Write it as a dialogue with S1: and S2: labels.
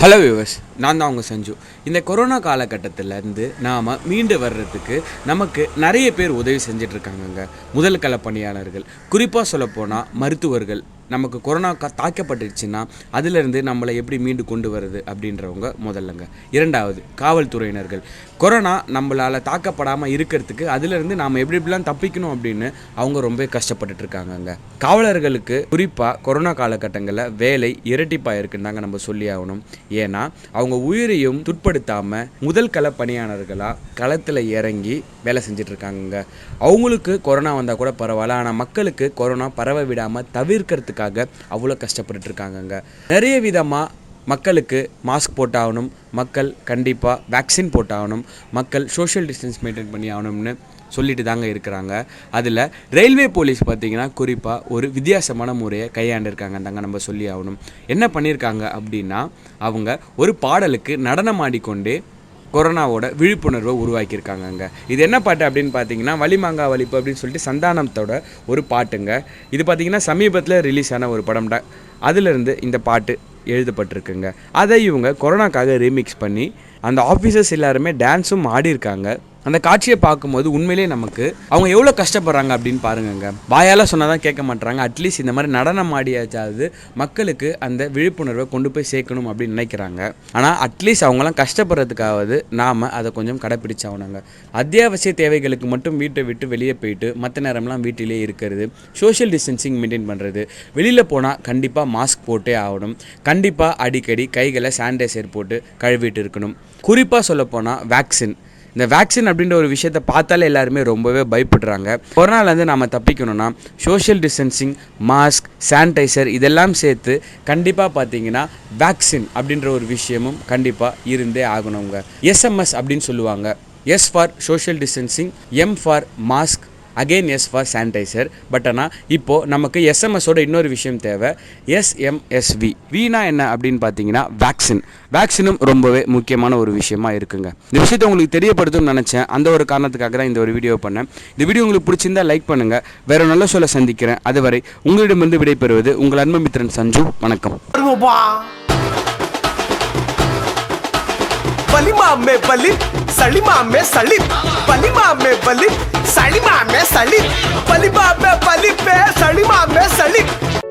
S1: Hello viewers நான் தான் அவங்க சஞ்சு. இந்த கொரோனா காலகட்டத்திலேருந்து நாம் மீண்டு வர்றதுக்கு நமக்கு நிறைய பேர் உதவி செஞ்சுட்டு இருக்காங்கங்க. முதல் கள பணியாளர்கள் குறிப்பாக சொல்லப்போனால் மருத்துவர்கள் நமக்கு கொரோனா கா தாக்கப்பட்டுச்சுன்னா அதிலிருந்து நம்மளை எப்படி மீண்டு கொண்டு வருது அப்படின்றவங்க முதல்லங்க. இரண்டாவது காவல்துறையினர்கள். கொரோனா நம்மளால் தாக்கப்படாமல் இருக்கிறதுக்கு அதிலிருந்து நாம் எப்படி எப்படிலாம் தப்பிக்கணும் அப்படின்னு அவங்க ரொம்ப கஷ்டப்பட்டுட்டு இருக்காங்கங்க காவலர்களுக்கு குறிப்பாக கொரோனா காலகட்டங்களில் வேலை இரட்டிப்பாக இருக்குன்னு தாங்க நம்ம சொல்லி ஆகணும். ஏன்னா அவங்க உயிரையும் துட்படுத்தாமல் முதல் கள பணியாளர்களாக களத்தில் இறங்கி வேலை செஞ்சுட்டு அவங்களுக்கு கொரோனா வந்தால் கூட பரவாயில்ல. ஆனால் மக்களுக்கு கொரோனா பரவ விடாமல் தவிர்க்கிறதுக்கு தவிர்க்கிறதுக்காக அவ்வளோ கஷ்டப்பட்டுட்டு இருக்காங்கங்க நிறைய விதமாக மக்களுக்கு மாஸ்க் போட்டாகணும். மக்கள் கண்டிப்பாக வேக்சின் போட்டாகணும். மக்கள் சோஷியல் டிஸ்டன்ஸ் மெயின்டைன் பண்ணி ஆகணும்னு சொல்லிட்டு தாங்க இருக்கிறாங்க. அதில் ரயில்வே போலீஸ் பார்த்தீங்கன்னா குறிப்பாக ஒரு வித்தியாசமான முறையை கையாண்டிருக்காங்க தாங்க நம்ம சொல்லி ஆகணும். என்ன பண்ணியிருக்காங்க அப்படின்னா அவங்க ஒரு பாடலுக்கு நடனம் ஆடிக்கொண்டே கொரோனாவோட விழிப்புணர்வை உருவாக்கியிருக்காங்கங்க இது என்ன பாட்டு அப்படின்னு பார்த்தீங்கன்னா வலிமாங்கா வலிப்பு அப்படின்னு சொல்லிட்டு சந்தானத்தோட ஒரு பாட்டுங்க. இது பார்த்தீங்கன்னா சமீபத்தில் ரிலீஸ் ஆன ஒரு படம் அதிலிருந்து இந்த பாட்டு எழுதப்பட்டிருக்குங்க. அதை இவங்க கொரோனாக்காக ரீமிக்ஸ் பண்ணி அந்த ஆஃபீஸர்ஸ் எல்லாருமே டான்ஸும் ஆடியிருக்காங்க. அந்த காட்சியை பார்க்கும்போது உண்மையிலேயே நமக்கு அவங்க எவ்வளோ கஷ்டப்படுறாங்க அப்படின்னு பாருங்கங்க. வாயால் சொன்னால் தான் கேட்க மாட்றாங்க. அட்லீஸ்ட் இந்த மாதிரி நடனம் ஆடியாச்சாவது மக்களுக்கு அந்த விழிப்புணர்வை கொண்டு போய் சேர்க்கணும் அப்படின்னு நினைக்கிறாங்க. ஆனால் அட்லீஸ்ட் அவங்களாம் கஷ்டப்படுறதுக்காவது நாம் அதை கொஞ்சம் கடைப்பிடிச்சாகணுங்க. அத்தியாவசிய தேவைகளுக்கு மட்டும் வீட்டை விட்டு வெளியே போயிட்டு மற்ற நேரம்லாம் வீட்டிலேயே இருக்கிறது சோஷியல் டிஸ்டன்சிங் மெயின்டைன் பண்ணுறது வெளியில் போனால் கண்டிப்பாக மாஸ்க் போட்டே ஆகணும். கண்டிப்பாக அடிக்கடி கைகளை சானிடைசர் போட்டு கழுவிட்டு இருக்கணும். குறிப்பாக சொல்லப்போனால் வேக்சின் இந்த வேக்சின் அப்படின்ற ஒரு விஷயத்தை பார்த்தாலே எல்லாருமே ரொம்பவே பயப்படுறாங்க. கொரோனாலேருந்து நாம் தப்பிக்கணும்னா சோஷியல் டிஸ்டன்சிங் மாஸ்க் சானிடைசர் இதெல்லாம் சேர்த்து கண்டிப்பாக பார்த்தீங்கன்னா வேக்சின் அப்படின்ற ஒரு விஷயமும் கண்டிப்பாக இருந்தே ஆகணுங்க. எஸ்எம்எஸ் அப்படின்னு சொல்லுவாங்க. S for social distancing M for mask again S for sanitiser but ஆனால் இப்போது நமக்கு எஸ்எம்எஸோட இன்னொரு விஷயம் தேவை. எஸ்எம்எஸ்வி வீணா என்ன அப்படின்னு பார்த்தீங்கன்னா வேக்சின் வேக்சினும் ரொம்பவே முக்கியமான ஒரு விஷயமா இருக்குங்க. இந்த விஷயத்தை உங்களுக்கு தெரியப்படுத்தணும்னு நினச்சேன். அந்த ஒரு காரணத்துக்காக தான் இந்த ஒரு வீடியோ பண்ணேன். இந்த வீடியோ உங்களுக்கு பிடிச்சிருந்தா லைக் பண்ணுங்கள் வேற நல்ல சொல்ல சந்திக்கிறேன். அதுவரை உங்களிடமிருந்து விடைபெறுவது உங்கள் அன்பமித்திரன் சஞ்சு. வணக்கம்.
S2: सलिमा में सलिप बलिमा में बलिप सलिमा में सलिप बलिमा में बलिप सलिमा में सलिप